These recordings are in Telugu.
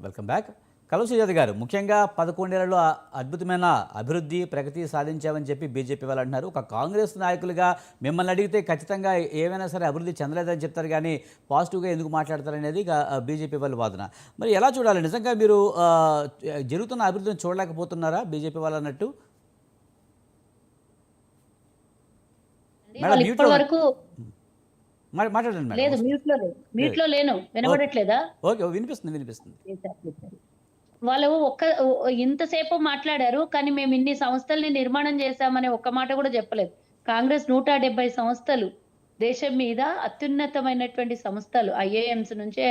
Welcome back. కలు సుజాత గారు ముఖ్యంగా పదకొండేళ్ళలో అద్భుతమైన అభివృద్ధి ప్రగతి సాధించామని చెప్పి బీజేపీ వాళ్ళు అంటున్నారు. ఒక కాంగ్రెస్ నాయకులుగా మిమ్మల్ని అడిగితే ఖచ్చితంగా ఏమైనా సరే అభివృద్ధి చెందలేదని చెప్తారు కానీ పాజిటివ్గా ఎందుకు మాట్లాడతారనేది బీజేపీ వాళ్ళ వాదన. మరి ఎలా చూడాలి? నిజంగా మీరు జరుగుతున్న అభివృద్ధిని చూడలేకపోతున్నారా బీజేపీ వాళ్ళు అన్నట్టు? మేడం, వాళ్ళు mute ఇప్పటి లో- వరకు మా- మాట్లాడండి లేదు మేడం మ్యూట్లో లేదు. మ్యూట్లో లేను. వినబడట్లేదా? ఓకే వినిపిస్తుంది వినిపిస్తుంది. వాళ్ళు ఒక్క ఇంతసేపు మాట్లాడారు కానీ మేము ఇన్ని సంస్థల్ని నిర్మాణం చేశామనే ఒక్క మాట కూడా చెప్పలేదు. కాంగ్రెస్ నూట డెబ్బై సంస్థలు దేశం మీద అత్యున్నతమైనటువంటి సంస్థలు. ఐఏఎంస్ నుంచే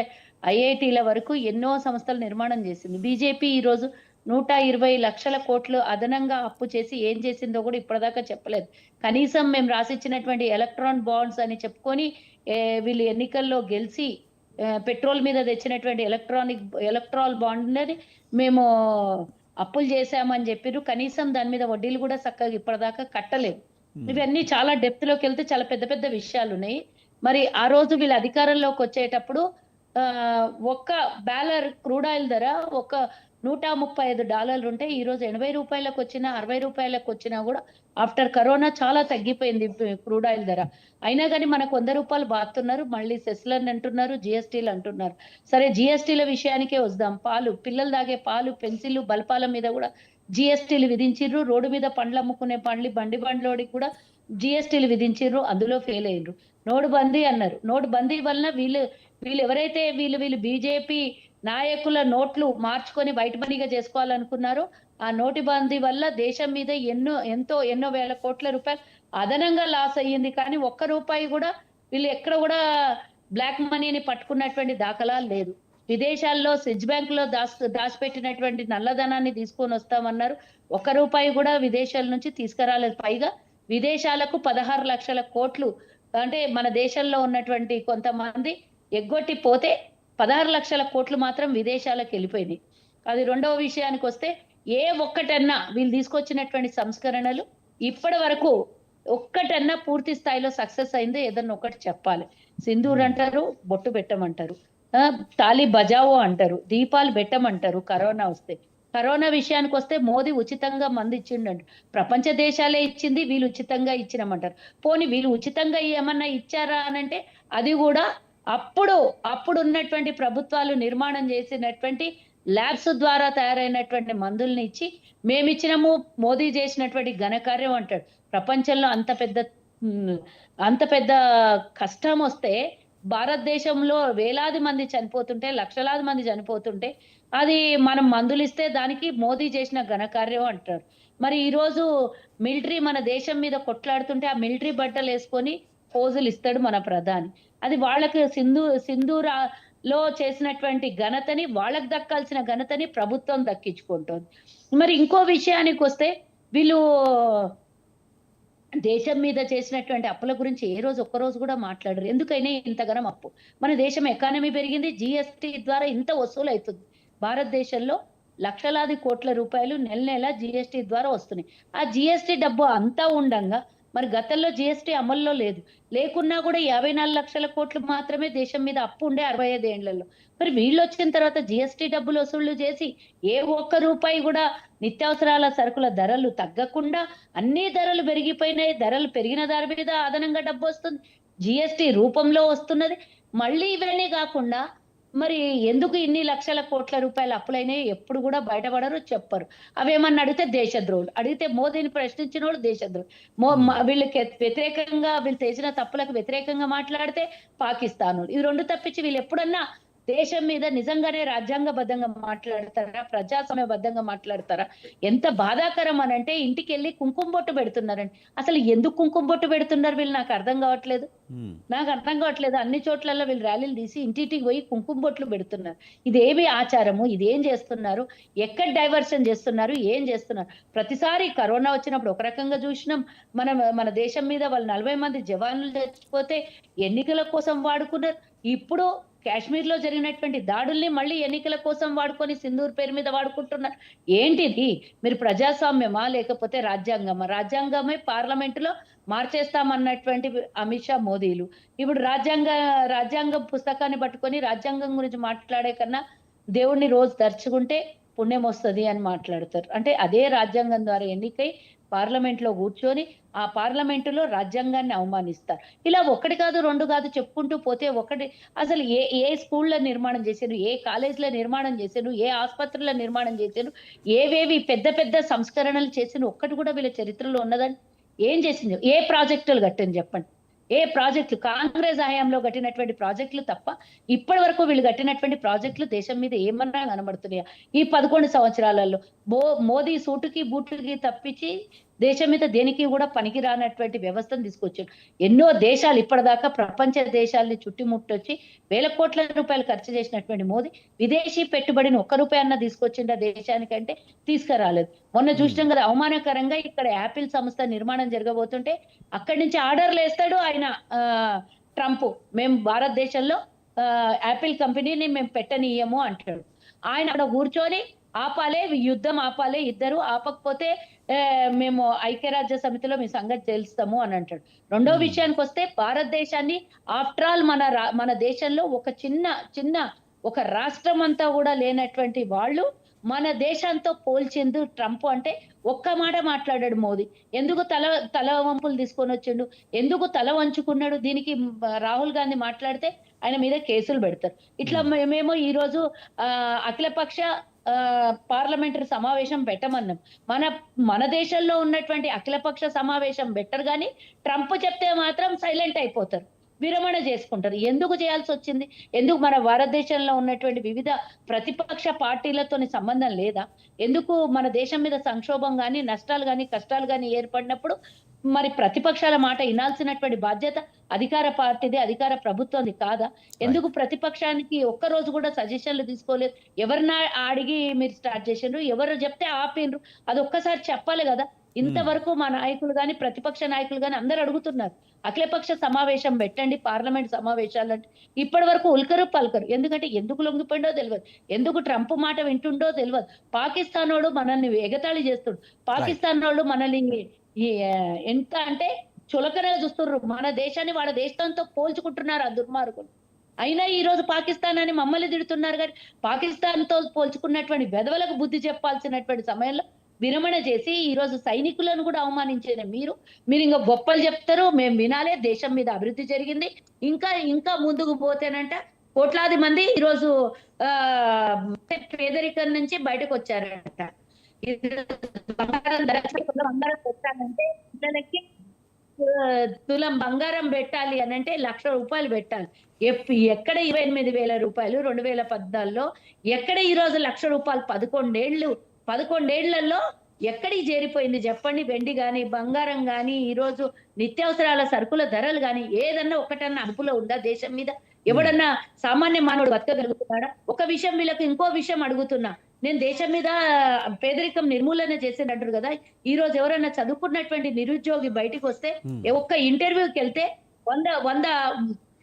ఐఐటీల వరకు ఎన్నో సంస్థలు నిర్మాణం చేసింది. బీజేపీ ఈ రోజు నూట ఇరవై లక్షల కోట్లు అదనంగా అప్పు చేసి ఏం చేసిందో కూడా ఇప్పటిదాకా చెప్పలేదు. కనీసం మేము రాసిచ్చినటువంటి ఎలక్ట్రాన్ బాండ్స్ అని చెప్పుకొని వీళ్ళు ఎన్నికల్లో గెలిచి పెట్రోల్ మీద తెచ్చినటువంటి ఎలక్ట్రానిక్ ఎలక్ట్రాల్ బాండ్ అనేది మేము అప్పులు చేశామని చెప్పారు కనీసం దాని మీద వడ్డీలు కూడా చక్కగా ఇప్పటిదాకా కట్టలేదు ఇవన్నీ చాలా డెప్త్లోకి వెళ్తే చాలా పెద్ద పెద్ద విషయాలు ఉన్నాయి. మరి ఆ రోజు వీళ్ళు అధికారంలోకి వచ్చేటప్పుడు ఆ, ఒక్క బ్యాలర్ క్రూడ్ ఆయిల్ ధర ఒక నూట ముప్పై ఐదు డాలర్లు ఉంటే ఈ రోజు ఎనభై రూపాయలకు వచ్చినా అరవై రూపాయలకు వచ్చినా కూడా ఆఫ్టర్ కరోనా చాలా తగ్గిపోయింది క్రూడ్ ఆయిల్ ధర. అయినా కానీ మనకు వంద రూపాయలు బాతున్నారు మళ్ళీ సెస్లర్ అంటున్నారు జిఎస్టీలు అంటున్నారు. సరే జిఎస్టీల విషయానికే వద్దాం. పాలు పిల్లలు తాగే పాలు పెన్సిల్ బల్పాల మీద కూడా జిఎస్టీలు విధించిర్రు. రోడ్డు మీద పండ్లు అమ్ముకునే పండ్లు బండి బండ్లోడికి కూడా జిఎస్టీలు విధించిర్రు. అందులో ఫెయిల్ అయ్యిండ్రు నోటు బందీ అన్నారు. నోటు బందీ వలన వీళ్ళు వీళ్ళు ఎవరైతే వీళ్ళు వీళ్ళు బీజేపీ నాయకుల నోట్లు మార్చుకొని బయట మనీగా చేసుకోవాలనుకున్నారు. ఆ నోటి బందీ వల్ల దేశం మీద ఎన్నో ఎంతో ఎన్నో వేల కోట్ల రూపాయలు అదనంగా లాస్ అయ్యింది. కానీ ఒక్క రూపాయి కూడా వీళ్ళు ఎక్కడ కూడా బ్లాక్ మనీని పట్టుకున్నటువంటి దాఖలాలు లేదు. విదేశాల్లో స్విచ్ బ్యాంక్లో దాచి దాచిపెట్టినటువంటి నల్లధనాన్ని తీసుకొని వస్తామన్నారు. ఒక్క రూపాయి కూడా విదేశాల నుంచి తీసుకురాలేదు. పైగా విదేశాలకు పదహారు లక్షల కోట్లు అంటే మన దేశంలో ఉన్నటువంటి కొంతమంది ఎగ్గొట్టి పోతే పదహారు లక్షల కోట్లు మాత్రం విదేశాలకు వెళ్ళిపోయినాయి అది రెండవ విషయానికి వస్తే ఏ ఒక్కటన్నా వీళ్ళు తీసుకొచ్చినటువంటి సంస్కరణలు ఇప్పటి వరకు ఒక్కటన్నా పూర్తి స్థాయిలో సక్సెస్ అయిందో ఏదన్నా ఒకటి చెప్పాలి. సింధూర్ అంటారు బొట్టు పెట్టమంటారు. తాలి బజావో అంటారు దీపాలు పెట్టమంటారు కరోనా వస్తే. కరోనా విషయానికి వస్తే మోదీ ఉచితంగా మంది ఇచ్చిండంట. ప్రపంచ దేశాలే ఇచ్చింది వీళ్ళు ఉచితంగా ఇచ్చినామంటారు. పోనీ వీళ్ళు ఉచితంగా ఏమన్నా ఇచ్చారా అనంటే అది కూడా అప్పుడు అప్పుడు ఉన్నటువంటి ప్రభుత్వాలు నిర్మాణం చేసినటువంటి ల్యాబ్స్ ద్వారా తయారైనటువంటి మందుల్ని ఇచ్చి మేమిచ్చినము మోదీ చేసినటువంటి ఘనకార్యం అంటాడు. ప్రపంచంలో అంత పెద్ద అంత పెద్ద కష్టం వస్తే భారతదేశంలో వేలాది మంది చనిపోతుంటే లక్షలాది మంది చనిపోతుంటే అది మనం మందులు ఇస్తే దానికి మోదీ చేసిన ఘనకార్యం అంటారు మరి ఈరోజు మిలిటరీ మన దేశం మీద కొట్లాడుతుంటే ఆ మిలిటరీ బట్టలు వేసుకొని పోజులు ఇస్తాడు మన ప్రధాని. అది వాళ్ళకి సింధు సింధూరాలో చేసినటువంటి ఘనతని వాళ్ళకి దక్కాల్సిన ఘనతని ప్రభుత్వం దక్కించుకుంటోంది. మరి ఇంకో విషయానికి వస్తే వీళ్ళు దేశం మీద చేసినటువంటి అప్పుల గురించి ఏ రోజు ఒక్కరోజు కూడా మాట్లాడరు. ఎందుకైనా ఇంతగానం అప్పు. మన దేశం ఎకానమీ పెరిగింది జిఎస్టి ద్వారా ఇంత వసూలు అవుతుంది భారతదేశంలో లక్షలాది కోట్ల రూపాయలు నెల నెల జిఎస్టి ద్వారా వస్తున్నాయి. ఆ జిఎస్టి డబ్బు అంతా ఉండంగా మరి గతంలో జిఎస్టీ అమల్లో లేదు. లేకున్నా కూడా యాభై నాలుగు లక్షల కోట్లు మాత్రమే దేశం మీద అప్పు ఉండే అరవై ఐదు ఏండ్లలో. మరి వీళ్ళు వచ్చిన తర్వాత జిఎస్టి డబ్బులు వసూళ్ళు చేసి ఏ ఒక్క రూపాయి కూడా నిత్యావసరాల సరుకుల ధరలు తగ్గకుండా అన్ని ధరలు పెరిగిపోయినాయి. ధరలు పెరిగిన ధర మీద అదనంగా డబ్బు వస్తుంది. జిఎస్టి రూపంలో వస్తున్నది. మళ్ళీ ఇవన్నీ కాకుండా మరి ఎందుకు ఇన్ని లక్షల కోట్ల రూపాయల అప్పులైనాయి? ఎప్పుడు కూడా బయటపడరు చెప్పరు. అవేమన్నా అడిగితే దేశద్రోహులు. అడిగితే మోదీని ప్రశ్నించిన వాళ్ళు దేశద్రోహులు. మో వీళ్ళకి వ్యతిరేకంగా వీళ్ళు చేసిన తప్పులకు వ్యతిరేకంగా మాట్లాడితే పాకిస్తాన్ ఇవి రెండు తప్పించి వీళ్ళు ఎప్పుడన్నా దేశం మీద నిజంగానే రాజ్యాంగబద్ధంగా మాట్లాడతారా? ప్రజాస్వామ్యబద్ధంగా మాట్లాడతారా? ఎంత బాధాకరం అని అంటే ఇంటికి వెళ్ళి కుంకుమ బొట్టు పెడుతున్నారండి. అసలు ఎందుకు కుంకుమ బొట్టు పెడుతున్నారు వీళ్ళు? నాకు అర్థం కావట్లేదు. నాకు అర్థం కావట్లేదు. అన్ని చోట్లలో వీళ్ళు ర్యాలీలు తీసి ఇంటింటికి పోయి కుంకుమ బొట్లు పెడుతున్నారు. ఇదేమి ఆచారము? ఇదేం చేస్తున్నారు? ఎక్కడ డైవర్షన్ చేస్తున్నారు? ఏం చేస్తున్నారు? ప్రతిసారి కరోనా వచ్చినప్పుడు ఒక రకంగా చూసినాం. మన మన దేశం మీద వాళ్ళు నలభై మంది జవాన్లు చచ్చిపోతే ఎన్నికల కోసం వాడుకున్నారు. ఇప్పుడు కాశ్మీర్లో జరిగినటువంటి దాడుల్ని మళ్ళీ ఎన్నికల కోసం వాడుకొని సింధూర్ పేరు మీద వాడుకుంటున్నారు. ఏంటిది? మీరు ప్రజాస్వామ్యమా? లేకపోతే రాజ్యాంగమా? రాజ్యాంగమే పార్లమెంటులో మార్చేస్తామన్నటువంటి అమిత్ షా మోదీలు. ఇప్పుడు రాజ్యాంగ రాజ్యాంగం పుస్తకాన్ని పట్టుకొని రాజ్యాంగం గురించి మాట్లాడే కన్నా దేవుణ్ణి రోజు తరుచుకుంటే పుణ్యం వస్తుంది అని మాట్లాడతారు. అంటే అదే రాజ్యాంగం ద్వారా ఎన్నికై పార్లమెంట్లో కూర్చొని ఆ పార్లమెంటులో రాజ్యాంగాన్ని అవమానిస్తారు. ఇలా ఒకటి కాదు రెండు కాదు చెప్పుకుంటూ పోతే ఒకటి అసలు ఏ ఏ స్కూళ్ళ నిర్మాణం చేశారు ఏ కాలేజీల నిర్మాణం చేశారు ఏ ఆసుపత్రుల నిర్మాణం చేశారు ఏవేవి పెద్ద పెద్ద సంస్కరణలు చేసిన ఒక్కటి కూడా వీళ్ళ చరిత్రలో ఉన్నదని ఏం చేసింది? ఏ ప్రాజెక్టులు కట్టని చెప్పండి. ఏ ప్రాజెక్టులు కాంగ్రెస్ హయాంలో కట్టినటువంటి ప్రాజెక్టులు తప్ప ఇప్పటి వరకు వీళ్ళు కట్టినటువంటి ప్రాజెక్టులు దేశం మీద ఏమన్నా కనబడుతున్నాయా? ఈ పదకొండు సంవత్సరాలలో మో మోదీ సూటుకి బూటుకి తప్పించి దేశం మీద దేనికి కూడా పనికి రానటువంటి వ్యవస్థను తీసుకొచ్చాడు. ఎన్నో దేశాలు ఇప్పటిదాకా ప్రపంచ దేశాలని చుట్టుముట్టొచ్చి వేల కోట్ల రూపాయలు ఖర్చు చేసినటువంటి మోదీ విదేశీ పెట్టుబడిని ఒక్క రూపాయి అన్న తీసుకొచ్చిండ దేశానికంటే తీసుకురాలేదు. మొన్న చూసినాం కదా అవమానకరంగా ఇక్కడ యాపిల్ సంస్థ నిర్మాణం జరగబోతుంటే అక్కడి నుంచి ఆర్డర్లు వేస్తాడు ఆయన ట్రంప్. మేము భారతదేశంలో యాపిల్ కంపెనీని మేము పెట్టనీయము అంటాడు. ఆయన అక్కడ కూర్చొని ఆపాలే యుద్ధం ఆపాలే ఇద్దరు ఆపకపోతే మేము ఐక్యరాజ్య సమితిలో మీ సంగతి తెలుస్తాము అని అంటాడు. రెండో. విషయానికి వస్తే భారతదేశాన్ని ఆఫ్టర్ ఆల్ మన మన దేశంలో ఒక చిన్న చిన్న ఒక రాష్ట్రం అంతా కూడా లేనటువంటి వాళ్ళు మన దేశంతో పోల్చిండు ట్రంప్ అంటే ఒక్క మాట మాట్లాడాడు మోదీ. ఎందుకు తల తల వంపులు తీసుకొని వచ్చిండు? ఎందుకు తల వంచుకున్నాడు? దీనికి రాహుల్ గాంధీ మాట్లాడితే ఆయన మీద కేసులు పెడతారు. ఇట్లా. మేమేమో ఈ రోజు ఆ, అఖిలపక్ష పార్లమెంటరీ సమావేశం పెట్టమన్నాం. మన మన దేశంలో ఉన్నటువంటి అఖిలపక్ష సమావేశం బెటర్ కానీ ట్రంప్ చెప్తే మాత్రం సైలెంట్ అయిపోతారు. విరమణ చేసుకుంటారు. ఎందుకు చేయాల్సి వచ్చింది? ఎందుకు మన భారతదేశంలో ఉన్నటువంటి వివిధ ప్రతిపక్ష పార్టీలతోని సంబంధం లేదా? ఎందుకు మన దేశం మీద సంక్షోభం కానీ నష్టాలు కానీ కష్టాలు కానీ ఏర్పడినప్పుడు మరి ప్రతిపక్షాల మాట వినాల్సినటువంటి బాధ్యత అధికార పార్టీది అధికార ప్రభుత్వంది కాదా? ఎందుకు ప్రతిపక్షానికి ఒక్క రోజు కూడా సజెషన్లు తీసుకోలేదు? ఎవరినా అడిగి మీరు స్టార్ట్ చేసిండ్రు ఎవరు చెప్తే ఆపిండ్రు అది ఒక్కసారి చెప్పాలి కదా. ఇంతవరకు మా నాయకులు గాని ప్రతిపక్ష నాయకులు గాని అందరు అడుగుతున్నారు. అఖిలపక్ష సమావేశం పెట్టండి పార్లమెంట్ సమావేశాలు అంటే. ఇప్పటి వరకు ఉల్కరు పలకరు. ఎందుకంటే ఎందుకు లొంగిపోయిండో తెలియదు ఎందుకు ట్రంప్ మాట వింటుండో తెలియదు పాకిస్తాన్ వాడు మనల్ని ఎగతాళి చేస్తుడు. పాకిస్తాన్ వాళ్ళు మనల్ని ఎంత అంటే చులకనగా చూస్తున్నారు మన దేశాన్ని వాళ్ళ దేశంతో పోల్చుకుంటున్నారు ఆ దుర్మార్గులు. అయినా ఈ రోజు పాకిస్తాన్ అని మమ్మల్ని తిడుతున్నారు కానీ పాకిస్తాన్తో పోల్చుకున్నటువంటి వెధవలకు బుద్ధి చెప్పాల్సినటువంటి సమయంలో విరమణ చేసి ఈ రోజు సైనికులను కూడా అవమానించేది మీరు. మీరు ఇంకా గొప్పలు చెప్తారు మేము వినాలే దేశం మీద అభివృద్ధి జరిగింది. ఇంకా ఇంకా ముందుకు పోతేనంట కోట్లాది మంది ఈరోజు ఆ పేదరికం నుంచి బయటకు వచ్చారంట. బంగారం ధర బంగారం పెట్టాలంటే పిల్లలకి తులం బంగారం పెట్టాలి అని అంటే లక్ష రూపాయలు పెట్టాలి. ఎక్కడ ఇరవై ఎనిమిది వేల రూపాయలు రెండు వేల పద్నాలుగులో ఎక్కడ ఈ రోజు లక్ష రూపాయలు పదకొండేళ్ళు పదకొండేళ్ళలో ఎక్కడికి చేరిపోయింది చెప్పండి? వెండి కానీ బంగారం కానీ ఈ రోజు నిత్యావసరాల సరుకుల ధరలు గాని ఏదన్నా ఒకటన్నా అదుపులో ఉందా దేశం మీద? ఎవడన్నా సామాన్య మానవుడు బతకగలుగుతున్నాడా? ఒక విషయం వీళ్ళకి ఇంకో విషయం అడుగుతున్నా. నేను దేశం మీద పేదరికం నిర్మూలన చేసేటట్టు కదా ఈ రోజు ఎవరైనా చదువుకున్నటువంటి నిరుద్యోగి బయటికి వస్తే ఒక్క ఇంటర్వ్యూకి వెళ్తే వంద వంద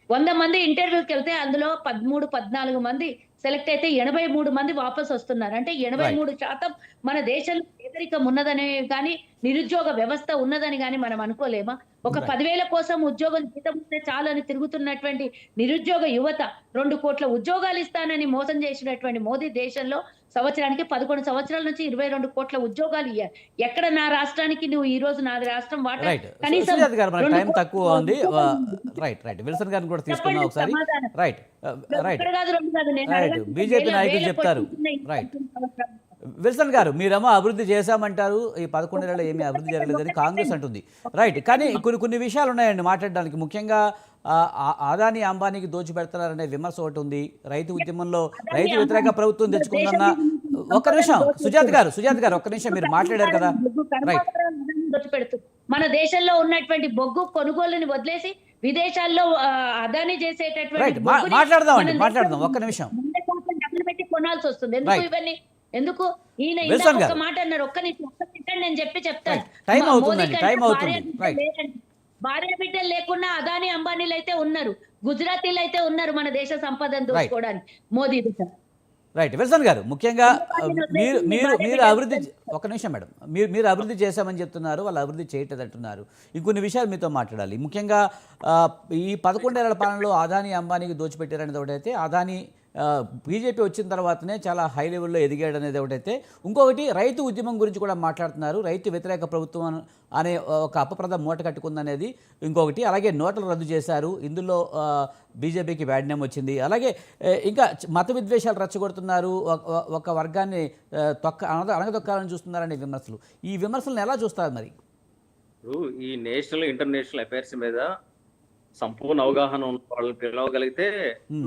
వంద మంది ఇంటర్వ్యూకి వెళ్తే అందులో పదమూడు పద్నాలుగు మంది సెలెక్ట్ అయితే ఎనభై మూడు మంది వాపస్ వస్తున్నారు. అంటే ఎనభై మూడు శాతం మన దేశంలో పేదరికం ఉన్నదని కానీ నిరుద్యోగ వ్యవస్థ ఉన్నదని కానీ మనం అనుకోలేమా? ఒక. పదివేల కోసం ఉద్యోగం జీతం ఉంటే చాలని తిరుగుతున్నటువంటి నిరుద్యోగ యువత రెండు కోట్ల ఉద్యోగాలు ఇస్తానని మోసం చేసినటువంటి మోదీ దేశంలో సంవత్సరానికి పదకొండు సంవత్సరాల నుంచి ఇరవై రెండు కోట్ల ఉద్యోగాలు ఇయ్యారు ఎక్కడ నా రాష్ట్రానికి నువ్వు ఈ రోజు నా రాష్ట్రం వాటా రైట్ కనీసం సుజాత గారు మన రెండు టైం తక్కువ కోట్ల ఉంది. ఉద్యోగాలు రైట్ రైట్ విల్సన్ గారిని కూడా చెప్పండి తీసుకుందాం ఒకసారి. సమాధానం. రైట్ రైట్ ఒక్కడ కాదు రెండు కాదు నేను BJP వేల- నాయకులు చెప్తారు. Right. విల్సన్ గారు మీరేమో అభివృద్ధి చేశామంటారు. ఈ పదకొండేళ్ళలో ఏమీ అభివృద్ధి జరగలేదని కాంగ్రెస్ అంటుంది. రైట్ కానీ కొన్ని కొన్ని విషయాలు ఉన్నాయండి మాట్లాడడానికి. ముఖ్యంగా ఆదాని అంబానీకి దోచిపెడతారనే విమర్శ ఒకటి ఉంది. రైతు ఉద్యమంలో రైతు వ్యతిరేక ప్రభుత్వం తెచ్చుకుందన్న ఒక్క నిమిషం సుజాత గారు సుజాత గారు ఒక్క నిమిషం మీరు మాట్లాడారు కదా. రైట్ మన దేశంలో ఉన్నటువంటి బొగ్గు కొనుగోలుని వదిలేసి విదేశాల్లో అదాని చేసేటటువంటి రైట్ మా- బొగ్గుని మాట్లాడదామండి మన మాట్లాడదాం ఒక్క నిమిషం. కొనాల్సి వస్తుంది. ఎందుకు. ఇవన్నీ? ఎందుకు? ఈయన ఒక. మాట అన్నారు ఒక్క నిమిషం ఒక్క నేను చెప్పి చెప్తాను. భార్య బిడ్డలు లేకున్నా అదాని అంబానీలు అయితే ఉన్నారు. గుజరాతీలు అయితే ఉన్నారు మన దేశ సంపదను దోచుకోవడానికి. మోదీ రైట్ విల్సన్ గారు ముఖ్యంగా మీరు మీరు మీరు. అభివృద్ధి ఒక నిమిషం మేడం. మీరు మీరు అభివృద్ధి చేశామని చెప్తున్నారు వాళ్ళు అభివృద్ధి చేయట్లేదు అంటున్నారు ఇంకొన్ని విషయాలు మీతో మాట్లాడాలి. ముఖ్యంగా ఈ పదకొండేళ్ళ పాలనలో అదాని అంబానీకి దోచిపెట్టారనేది ఒకటైతే అదాని బీజేపీ వచ్చిన తర్వాతనే చాలా హై లెవెల్లో ఎదిగాడు అనేది ఒకటైతే ఇంకొకటి రైతు ఉద్యమం గురించి కూడా మాట్లాడుతున్నారు. రైతు వ్యతిరేక ప్రభుత్వం అనే ఒక అపప్రద మూట కట్టుకుందనేది ఇంకొకటి. అలాగే నోట్లు రద్దు చేశారు. ఇందులో బీజేపీకి బ్యాడ్ నేమ్ వచ్చింది. అలాగే ఇంకా మత విద్వేషాలు రెచ్చగొడుతున్నారు. ఒక- ఒక- వర్గాన్ని తొక్క అనద అనగదొక్కాలని చూస్తున్నారనే విమర్శలు. ఈ విమర్శలను ఎలా చూస్తారు మరి? ఇప్పుడు ఈ నేషనల్ ఇంటర్నేషనల్ అఫైర్స్ మీద సంపూర్ణ అవగాహన ఉన్న వాళ్ళు పిలవగలిగితే.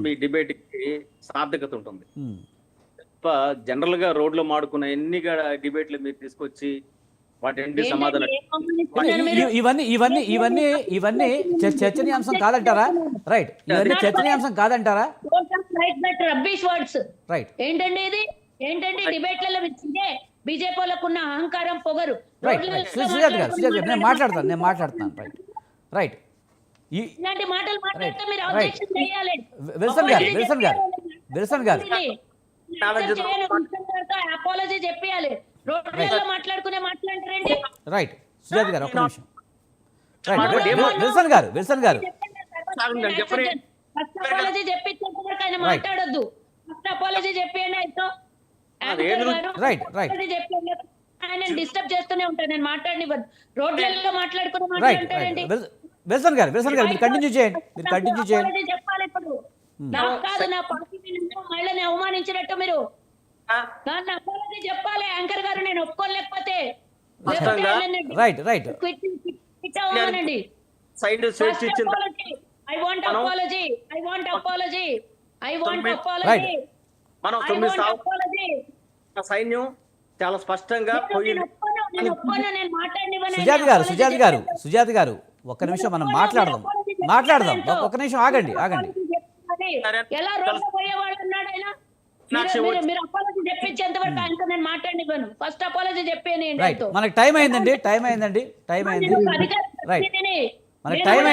మీ డిబేట్కి సార్థకత ఉంటుంది. తప్ప జనరల్గా రోడ్లో మాడుకున్న ఎన్ని డిబేట్లు మీరు తీసుకొచ్చి వాటి సమాధానం? ఇవన్నీ ఇవన్నీ ఇవన్నీ ఇవన్నీ చర్చనీయాంశం కాదంటారా? రైట్. ఇవన్నీ చర్చనీయాంశం కాదంటారా. రైట్ ఏంటండి ఇది? ఏంటండి డిబేట్లలో ఇదే బీజేపీ అహంకారం పొగరు? నేను మాట్లాడతాను నేను మాట్లాడుతున్నాను రైట్ రైట్. ఇలాంటి మాటలు మాట్లాడితే మీరు Right. objection చేయాలి. విల్సన్ గారు విల్సన్ గారు విల్సన్ గారు. అపాలజీ చెప్పాలి రోడ్లలో మాట్లాడుకునే మాట్లాడతారండి రైట్ సుజాత్ గారు ఒక్క నిమిషం. రైట్ మాట్లాడండి. విల్- విల్సన్ గారు విల్సన్ గారు. సాగండి, చెప్పండి. ఫస్ట్ అపాలజీ చెప్పించేంత వరకు ఆయన. మాట్లాడొద్దు. First apology. చెప్పండి ఆయన డిస్టర్బ్ చేస్తూనే ఉంటాను నేను మాట్లాడనివ్వదు రోడ్లలో మాట్లాడుకుని మాట్లాడతారండి విల్సన్ గారు విల్సన్ గారు మీరు కంటిన్యూ చేయండి మీరు కంటిన్యూ చేయండి. చెప్పాలి ఇప్పుడు. నాకు కాదు నా పార్టీ మహిళని అవమానించినట్టు మీరు. దాన్ని అపాలజీ చెప్పాలి యాంకర్ గారు నేను ఒప్పుకోలేకపోతే. Right right. సైడ్ స్వేచ్ఛ ఇచ్చిన I want apology I want apology I want apology. మనం తొమ్మిది అపాలజీ సైన్యం చాలా స్పష్టంగా పోయి నేను ఒప్పుకోను నేను ఒప్పుకోను నేను మాట్లాడనివ్వనండి సుజాత గారు సుజాత గారు. సుజాత గారు ఒక్క నిమిషం మనం మాట్లాడదాం. మాట్లాడదాం. ఒక్క- ఒక్క నిమిషం ఆగండి ఆగండి. ఎలా రోడ్డు పోయేవాడు అన్నాడు ఆయన? ఫస్ట్ అపాలజీ చెప్పేయండి మనకి టైం అయిందండి టైం అయిందండి టైం అయింది. రైట్ మనకి టైం అయింది.